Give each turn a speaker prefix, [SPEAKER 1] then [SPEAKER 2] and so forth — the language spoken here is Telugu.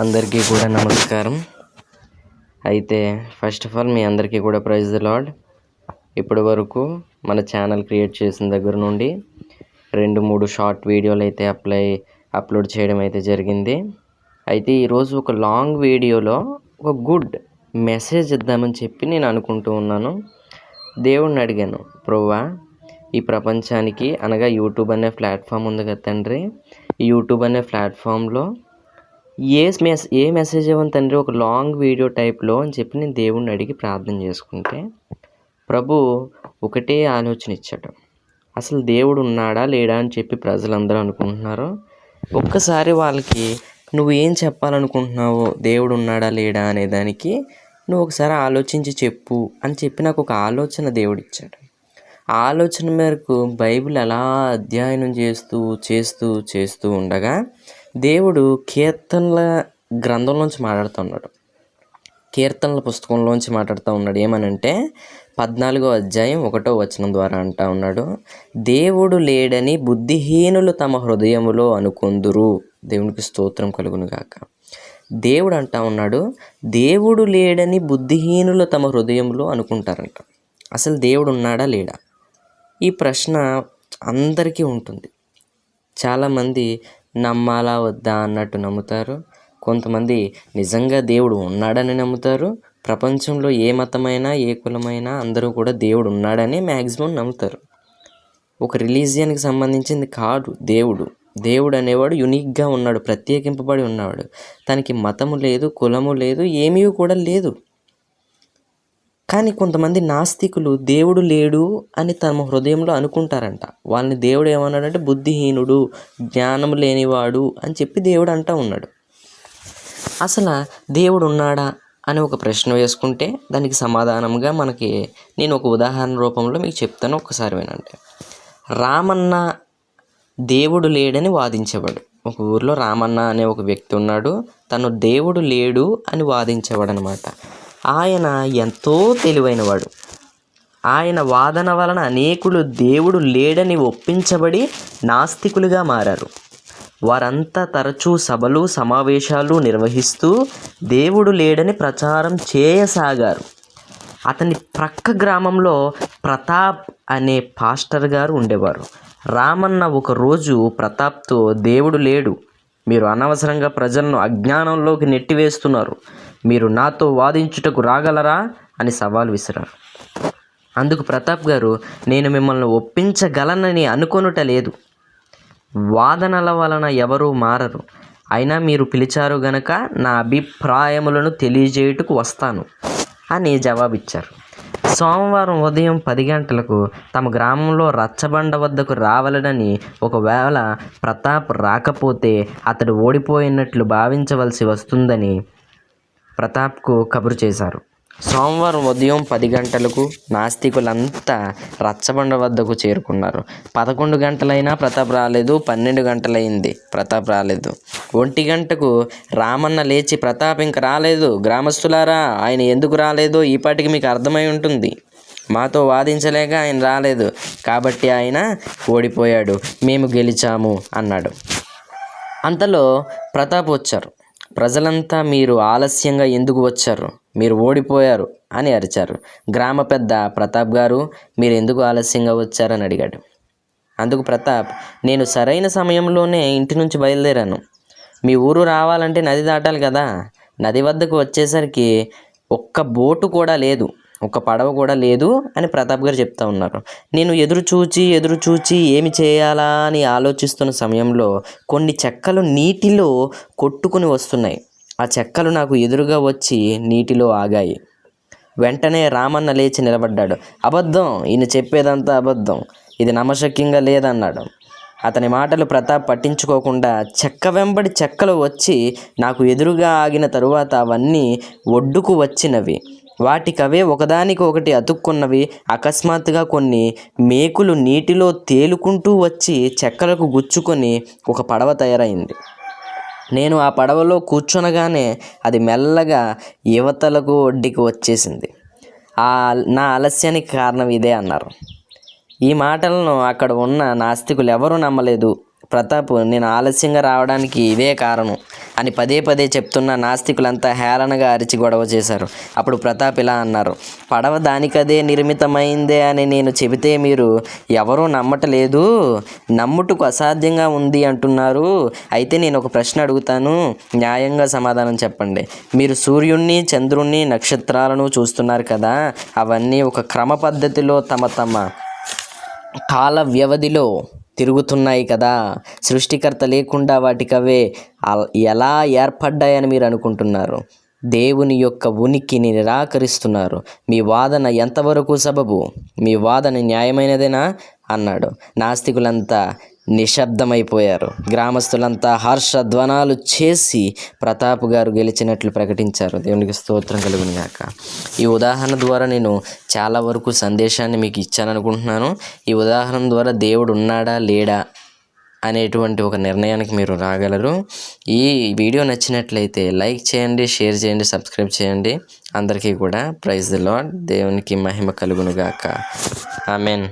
[SPEAKER 1] అందరికీ కూడా నమస్కారం. అయితే ఫస్ట్ ఆఫ్ ఆల్ మీ అందరికీ కూడా ప్రైజ్ లాడ్ ఇప్పటి వరకు మన ఛానల్ క్రియేట్ చేసిన దగ్గర నుండి రెండు మూడు షార్ట్ వీడియోలు అయితే అప్లై అప్లోడ్ చేయడం అయితే జరిగింది. అయితే ఈరోజు ఒక లాంగ్ వీడియోలో ఒక గుడ్ మెసేజ్ ఇద్దామని చెప్పి నేను అనుకుంటూ ఉన్నాను. దేవుణ్ణి అడిగాను ప్రోవా ఈ ప్రపంచానికి అనగా యూట్యూబ్ అనే ప్లాట్ఫామ్ ఉంది కదా తండ్రి? ఈ యూట్యూబ్ అనే ప్లాట్ఫామ్లో ఏ మెస్ ఏ మెసేజ్ ఇవ్వను తండ్రి? ఒక లాంగ్ వీడియో టైప్లో అని చెప్పి నేను దేవుణ్ణి అడిగి ప్రార్థన చేసుకుంటే ప్రభు ఒకటే ఆలోచన ఇచ్చాడు. అసలు దేవుడు ఉన్నాడా లేడా అని చెప్పి ప్రజలందరూ అనుకుంటున్నారు. ఒక్కసారి వాళ్ళకి నువ్వు ఏం చెప్పాలనుకుంటున్నావు దేవుడు ఉన్నాడా లేడా అనే దానికి నువ్వు ఒకసారి ఆలోచించి చెప్పు అని చెప్పి నాకు ఒక ఆలోచన దేవుడు ఇచ్చాడు. ఆ ఆలోచన మేరకు బైబిల్ అలా అధ్యయనం చేస్తూ చేస్తూ చేస్తూ ఉండగా దేవుడు కీర్తనల గ్రంథంలోంచి మాట్లాడుతున్నాడు కీర్తనల పుస్తకంలోంచి మాట్లాడుతూ ఉన్నాడు. ఏమనంటే పద్నాలుగో అధ్యాయం ఒకటో వచనం ద్వారా అంటా ఉన్నాడు దేవుడు లేడని బుద్ధిహీనులు తమ హృదయములో అనుకొందురు. దేవునికి స్తోత్రం కలుగును గాక. దేవుడు అంటా ఉన్నాడు దేవుడు లేడని బుద్ధిహీనులు తమ హృదయంలో అనుకుంటారంట. అసలు దేవుడు ఉన్నాడా లేడా? ఈ ప్రశ్న అందరికీ ఉంటుంది. చాలామంది నమ్మాలా వద్దా అన్నట్టు నమ్ముతారు. కొంతమంది నిజంగా దేవుడు ఉన్నాడని నమ్ముతారు. ప్రపంచంలో ఏ మతమైనా ఏ కులమైనా అందరూ కూడా దేవుడు ఉన్నాడని మ్యాక్సిమం నమ్ముతారు. ఒక రిలీజియన్కి సంబంధించింది కాదు దేవుడు. దేవుడు అనేవాడు యునిక్గా ఉన్నాడు ప్రత్యేకింపబడి ఉన్నాడు. తనకి మతము లేదు కులము లేదు ఏమీ కూడా లేదు. కానీ కొంతమంది నాస్తికులు దేవుడు లేడు అని తమ హృదయంలో అనుకుంటారంట. వాళ్ళని దేవుడు ఏమన్నాడంటే బుద్ధిహీనుడు జ్ఞానం లేనివాడు అని చెప్పి దేవుడు అంటా ఉన్నాడు. అసలు దేవుడు ఉన్నాడా అని ఒక ప్రశ్న వేసుకుంటే దానికి సమాధానంగా మనకి నేను ఒక ఉదాహరణ రూపంలో మీకు చెప్తాను ఒకసారి వినండి. రామన్న దేవుడు లేడని వాదించేవాడు. ఒక ఊర్లో రామన్న అనే ఒక వ్యక్తి ఉన్నాడు. తను దేవుడు లేడు అని వాదించేవాడు అనమాట ఆయన ఎంతో తెలివైనవాడు. ఆయన వాదన వలన అనేకులు దేవుడు లేడని ఒప్పించబడి నాస్తికులుగా మారారు. వారంతా తరచూ సభలు సమావేశాలు నిర్వహిస్తూ దేవుడు లేడని ప్రచారం చేయసాగారు. అతని ప్రక్క గ్రామంలో ప్రతాప్ అనే పాస్టర్ గారు ఉండేవారు. రామన్న ఒకరోజు ప్రతాప్తో దేవుడు లేడు. మీరు అనవసరంగా ప్రజలను అజ్ఞానంలోకి నెట్టివేస్తున్నారు. మీరు నాతో వాదించుటకు రాగలరా? అని సవాల్ విసిరారు. అందుకు ప్రతాప్ గారు నేను మిమ్మల్ని ఒప్పించగలనని అనుకొనుట లేదు. వాదనల వలన ఎవరూ మారరు. అయినా మీరు పిలిచారు గనక నా అభిప్రాయములను తెలియజేయుటకు వస్తాను అని జవాబిచ్చారు. సోమవారం ఉదయం పది గంటలకు తమ గ్రామంలో రచ్చబండ వద్దకు రావాలని ఒకవేళ ప్రతాప్ రాకపోతే అతడు ఓడిపోయినట్లు భావించవలసి వస్తుందని ప్రతాప్కు కబురు చేశారు. సోమవారం ఉదయం పది గంటలకు నాస్తికులంతా రచ్చబండ వద్దకు చేరుకున్నారు. పదకొండు గంటలైనా ప్రతాప్ రాలేదు పన్నెండు గంటలైంది ప్రతాప్ రాలేదు. ఒంటి గంటకు రామన్న లేచి ప్రతాప్ ఇంక రాలేదు గ్రామస్తులారా ఆయన ఎందుకు రాలేదో? ఈపాటికి మీకు అర్థమై ఉంటుంది. మాతో వాదించలేక ఆయన రాలేదు. కాబట్టి ఆయన ఓడిపోయాడు. మేము గెలిచాము అన్నాడు. అంతలో ప్రతాప్ వచ్చారు. ప్రజలంతా మీరు ఆలస్యంగా ఎందుకు వచ్చారు? మీరు ఓడిపోయారు అని అరిచారు. గ్రామ పెద్ద ప్రతాప్ గారు మీరు ఎందుకు ఆలస్యంగా వచ్చారని అడిగాడు. అందుకు ప్రతాప్ నేను సరైన సమయంలోనే ఇంటి నుంచి బయలుదేరాను. మీ ఊరు రావాలంటే నది దాటాలి కదా. నది వద్దకు వచ్చేసరికి ఒక్క బోటు కూడా లేదు. ఒక పడవ కూడా లేదు అని ప్రతాప్ గారు చెప్తా ఉన్నారు. నేను ఎదురు చూచి ఎదురు చూచి ఏమి చేయాలా అని ఆలోచిస్తున్న సమయంలో కొన్ని చెక్కలు నీటిలో కొట్టుకుని వస్తున్నాయి. ఆ చెక్కలు నాకు ఎదురుగా వచ్చి నీటిలో ఆగాయి. వెంటనే రామన్న లేచి నిలబడ్డాడు. అబద్ధం ఈయన చెప్పేదంతా అబద్ధం. ఇది నమ్మశక్యంగా లేదన్నాడు. అతని మాటలు ప్రతాప్ పట్టించుకోకుండా చెక్క వెంబడి చెక్కలు వచ్చి నాకు ఎదురుగా ఆగిన తరువాత అవన్నీ ఒడ్డుకు వచ్చినవి. వాటికవే ఒకదానికి ఒకటి అతుక్కున్నవి. అకస్మాత్తుగా కొన్ని మేకులు నీటిలో తేలుకుంటూ వచ్చి చెక్కలకు గుచ్చుకొని ఒక పడవ తయారైంది. నేను ఆ పడవలో కూర్చొనగానే అది మెల్లగా యువతలకు ఒడ్డుకి వచ్చేసింది. ఆ నా ఆలస్యానికి కారణం ఇదే అన్నారు. ఈ మాటలను అక్కడ ఉన్న నాస్తికులు ఎవరూ నమ్మలేదు. ప్రతాప్ నేను ఆలస్యంగా రావడానికి ఇదే కారణం. అని పదే పదే చెప్తున్న నాస్తికులంతా హేళనగా అరిచి గొడవ చేశారు. అప్పుడు ప్రతాప్ ఇలా అన్నారు పడవ దానికదే నిర్మితమైందే అని నేను చెబితే మీరు ఎవరూ నమ్మటలేదు. నమ్ముటకు అసాధ్యంగా ఉంది అంటున్నారు. అయితే నేను ఒక ప్రశ్న అడుగుతాను. న్యాయంగా సమాధానం చెప్పండి. మీరు సూర్యుణ్ణి చంద్రుణ్ణి నక్షత్రాలను చూస్తున్నారు కదా అవన్నీ ఒక క్రమ పద్ధతిలో తమ తమ కాల వ్యవధిలో తిరుగుతున్నాయి కదా. సృష్టికర్త లేకుండా వాటికవే ఎలా ఏర్పడ్డాయని మీరు అనుకుంటున్నారు? దేవుని యొక్క ఉనికిని నిరాకరిస్తున్నారు. మీ వాదన ఎంతవరకు సబబు? మీ వాదన న్యాయమైనదేనా? అన్నాడు. నాస్తికులంతా నిశ్శబ్దమైపోయారు. గ్రామస్తులంతా హర్షధ్వనాలు చేసి ప్రతాప్ గారు గెలిచినట్లు ప్రకటించారు. దేవునికి స్తోత్రం కలుగును గాక. ఈ ఉదాహరణ ద్వారా నేను చాలా వరకు సందేశాన్ని మీకు ఇచ్చాననుకుంటున్నాను. ఈ ఉదాహరణ ద్వారా దేవుడు ఉన్నాడా లేడా అనేటువంటి ఒక నిర్ణయానికి మీరు రాగలరు. ఈ వీడియో నచ్చినట్లయితే లైక్ చేయండి షేర్ చేయండి సబ్స్క్రైబ్ చేయండి. అందరికీ కూడా ప్రైజ్ ది లాడ్ దేవునికి మహిమ కలుగును గాక. ఆమెన్.